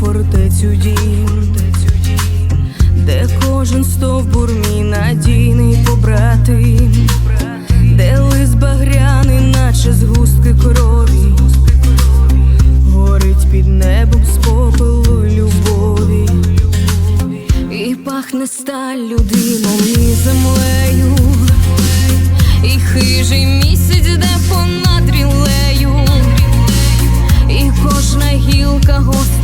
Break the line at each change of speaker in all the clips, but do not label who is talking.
фортецю дім, де кожен стовбур мій надійний побратим, де лист багряний, наче згустки крові, горить під небом з попелу любові, і пахне сталлю димом і землею, і хижий місяць, де понад кожна гілка гостра,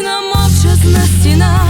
вічна мовчазна стіна.